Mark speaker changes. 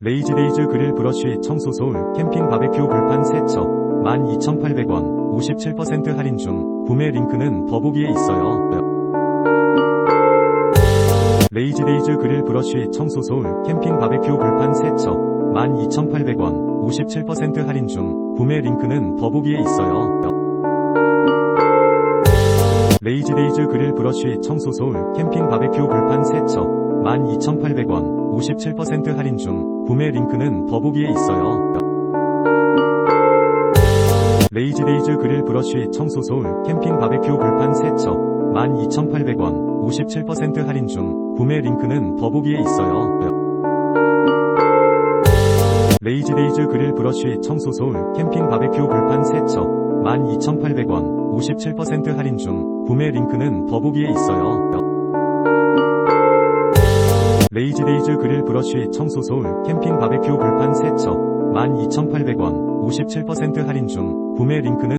Speaker 1: 레이지데이즈 그릴 브러쉬 청소 소울 캠핑 바베큐 불판 세척 12,800원 57% 할인 중 구매 링크는 더보기에 있어요. 레이지데이즈 그릴 브러쉬 청소 소울 캠핑 바베큐 불판 세척 12,800원 57% 할인 중 구매 링크는 더보기에 있어요. 레이지데이즈 그릴 브러쉬 청소 소울 캠핑 바베큐 불판 세척 12,800원 57% 할인 중 구매 링크는 더보기에 있어요. 레이지데이즈 그릴 브러쉬 청소 소울 캠핑 바베큐 불판 세척 12,800원 57% 할인 중 구매 링크는 더보기에 있어요. 레이지데이즈 그릴 브러쉬 청소 소울 캠핑 바베큐 불판 세척 12,800원 57% 할인 중 구매 링크는 더보기에 있어요. 레이지데이즈 그릴 브러쉬 청소 소울 캠핑 바베큐 불판 세척 12,800원 57% 할인 중 구매 링크는